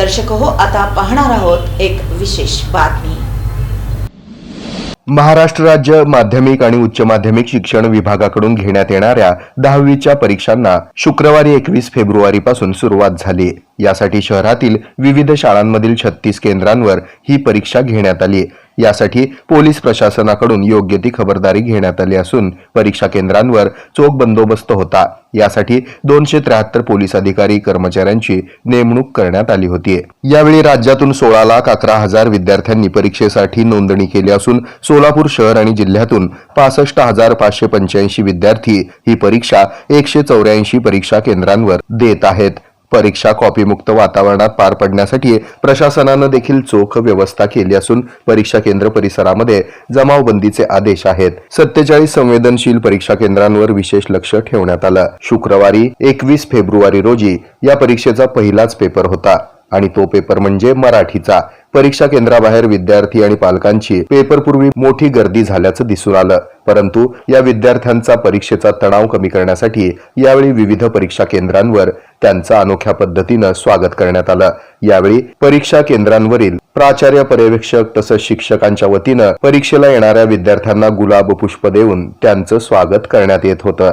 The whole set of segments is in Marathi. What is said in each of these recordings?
दर्शक हो आता पाहणार आहोत एक विशेष बातमी. महाराष्ट्र राज्य माध्यमिक आणि उच्च माध्यमिक शिक्षण विभागाकडून घेण्यात येणाऱ्या दहावीच्या परीक्षांना शुक्रवारी एकवीस फेब्रुवारीपासून सुरुवात झाली. यासाठी शहरातील विविध शाळांमधील छत्तीस केंद्रांवर ही परीक्षा घेण्यात आली. यासाठी पोलीस प्रशासनाकडून योग्य ती खबरदारी घेण्यात आली असून परीक्षा केंद्रांवर चोख बंदोबस्त होता. यासाठी दोनशे त्र्याहत्तर पोलीस अधिकारी कर्मचाऱ्यांची नेमणूक करण्यात आली होती. यावेळी राज्यातून सोळा लाख अकरा हजार विद्यार्थ्यांनी परीक्षेसाठी नोंदणी केली असून सोलापूर शहर आणि जिल्ह्यातून पासष्ट हजार पाचशे पंच्याऐंशी विद्यार्थी ही परीक्षा एकशे चौऱ्याऐंशी परीक्षा केंद्रांवर देत आहेत. परीक्षा कॉपीमुक्त वातावरणात पार पडण्यासाठी प्रशासनानं देखील चोख व्यवस्था केली असून परीक्षा केंद्र परिसरामध्ये जमावबंदीचे आदेश आहेत. सत्तेचाळीस संवेदनशील परीक्षा केंद्रांवर विशेष लक्ष ठेवण्यात आलं. शुक्रवारी एकवीस फेब्रुवारी रोजी या परीक्षेचा पहिलाच पेपर होता. आणि तो पेपर म्हणजे मराठीचा. परीक्षा केंद्राबाहेर विद्यार्थी आणि पालकांची पेपरपूर्वी मोठी गर्दी झाल्याचं दिसून आलं. परंतु या विद्यार्थ्यांचा परीक्षेचा तणाव कमी करण्यासाठी यावेळी विविध परीक्षा केंद्रांवर त्यांचं अनोख्या पद्धतीनं स्वागत करण्यात आलं. यावेळी परीक्षा केंद्रांवरील प्राचार्य पर्यवेक्षक तसंच शिक्षकांच्या वतीनं परीक्षेला येणाऱ्या विद्यार्थ्यांना गुलाब पुष्प देऊन त्यांचं स्वागत करण्यात येत होतं.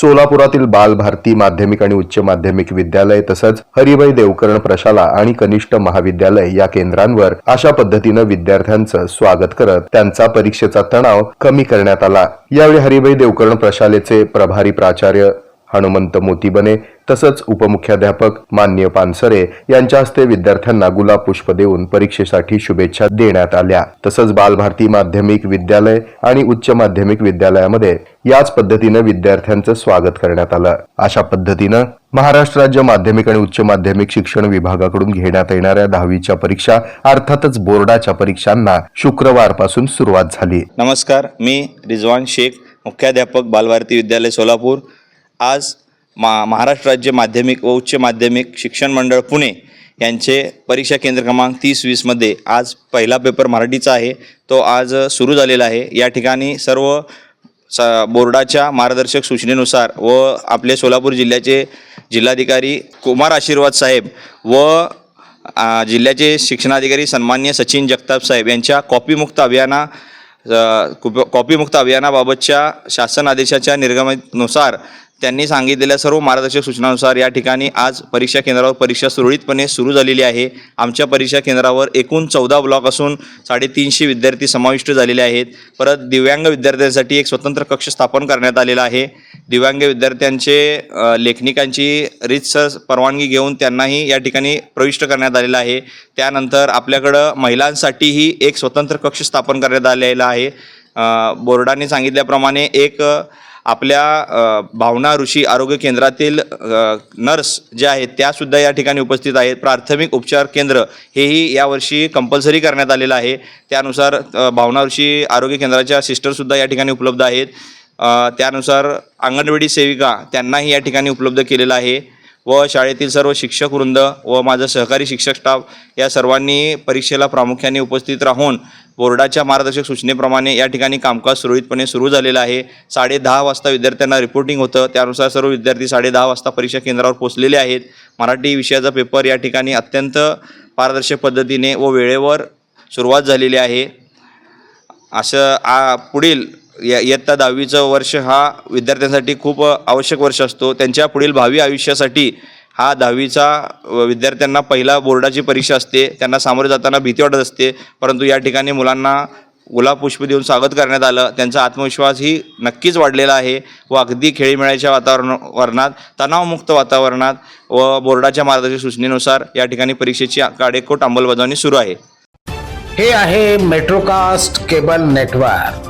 सोलापुरातील बालभारती माध्यमिक आणि उच्च माध्यमिक विद्यालय तसंच हरिभाई देवकरण प्रशाला आणि कनिष्ठ महाविद्यालय या केंद्रांवर अशा पद्धतीनं विद्यार्थ्यांचं स्वागत करत त्यांचा परीक्षेचा तणाव कमी करण्यात आला. यावेळी हरिभाई देवकरण प्रशालेचे प्रभारी प्राचार्य हनुमंत मोतीबने तसंच उपमुख्याध्यापक मान्य पानसरे यांच्या हस्ते विद्यार्थ्यांना गुलाब पुष्प देऊन परीक्षेसाठी शुभेच्छा देण्यात आल्या. तसंच बालभारती माध्यमिक विद्यालय आणि उच्च माध्यमिक विद्यालयामध्ये याच पद्धतीनं विद्यार्थ्यांचं स्वागत करण्यात आलं. अशा पद्धतीनं महाराष्ट्र राज्य माध्यमिक आणि उच्च माध्यमिक शिक्षण विभागाकडून घेण्यात येणाऱ्या दहावीच्या परीक्षा अर्थातच बोर्डाच्या परीक्षांना शुक्रवारपासून सुरुवात झाली. नमस्कार मी रिजवान शेख मुख्याध्यापक बालभारती विद्यालय सोलापूर. आज मा महाराष्ट्र राज्य माध्यमिक व उच्च माध्यमिक शिक्षण मंडळ पुणे यांचे परीक्षा केंद्र क्रमांक तीस वीसमध्ये आज पहिला पेपर मराठीचा आहे. तो आज सुरू झालेला आहे. या ठिकाणी सर्व स बोर्डाच्या मार्गदर्शक सूचनेनुसार व आपले सोलापूर जिल्ह्याचे जिल्हाधिकारी कुमार आशीर्वाद साहेब व जिल्ह्याचे शिक्षणाधिकारी सन्मान्य सचिन जगताप साहेब यांच्या कॉपीमुक्त अभियाना कॉपीमुक्त अभियानाबाबतच्या शासन आदेशाच्या निर्गमनानुसार त्यांनी सांगितलेल्या सर्व मार्गदर्शक सूचनानुसार या ठिकाणी आज परीक्षा केंद्रावर परीक्षा सुरळीतपणे सुरू झालेली आहे. आमच्या परीक्षा केंद्रावर एकूण चौदा ब्लॉक असून साडेतीनशे विद्यार्थी समाविष्ट झालेले आहेत. परत दिव्यांग विद्यार्थ्यांसाठी एक स्वतंत्र कक्ष स्थापन करण्यात आलेला आहे. दिव्यांग विद्यार्थ्यांचे लेखनिकांची रीतसर परवानगी घेऊन त्यांनाही या ठिकाणी प्रविष्ट करण्यात आलेलं आहे. त्यानंतर आपल्याकडं महिलांसाठीही एक स्वतंत्र कक्ष स्थापन करण्यात आलेला आहे. बोर्डाने सांगितल्याप्रमाणे एक आपल्या भावना ऋषी आरोग्य केंद्रातील नर्स ज्या आहेत त्यासुद्धा या ठिकाणी उपस्थित आहेत. प्राथमिक उपचार केंद्र हेही यावर्षी कंपल्सरी करण्यात आलेलं आहे. त्यानुसार भावना ऋषी आरोग्य केंद्राच्या सिस्टरसुद्धा या ठिकाणी उपलब्ध आहेत. त्यानुसार अंगणवाडी सेविका त्यांनाही या ठिकाणी उपलब्ध केलेलं आहे. व शाळेतील सर्व शिक्षक वृंद व माझं सहकारी शिक्षक स्टाफ या सर्वांनी परीक्षेला प्रामुख्याने उपस्थित राहून बोर्डाच्या मार्गदर्शक सूचनेप्रमाणे या ठिकाणी कामकाज सुरळीतपणे सुरू झालेलं आहे. साडे दहा वाजता विद्यार्थ्यांना रिपोर्टिंग होतं. त्यानुसार सर्व विद्यार्थी साडे दहा वाजता परीक्षा केंद्रावर पोहोचलेले आहेत. मराठी विषयाचा पेपर या ठिकाणी अत्यंत पारदर्शक पद्धतीने व वेळेवर सुरुवात झालेली आहे. असं आ पुढील इयत्ता दहावीचं वर्ष हा विद्यार्थ्यांसाठी खूप आवश्यक वर्ष असतो. त्यांच्या पुढील भावी आयुष्यासाठी हा दहावीचा विद्यार्थ्यांना पहिला बोर्डाची परीक्षा असते. त्यांना सामोरे जाताना भीती वाटत असते. परंतु या ठिकाणी मुलांना गुलाब पुष्प देऊन स्वागत करण्यात आलं. त्यांचा आत्मविश्वास ही नक्कीच वाढलेला आहे व अगदी खेळीमेळ्याच्या वातावरण वरणात तणावमुक्त वातावरणात व बोर्डाच्या मार्गदर्शक सूचनेनुसार या ठिकाणी परीक्षेची काडेकोट अंमलबजावणी सुरू आहे. हे आहे मेट्रोकास्ट केबल नेटवर्क.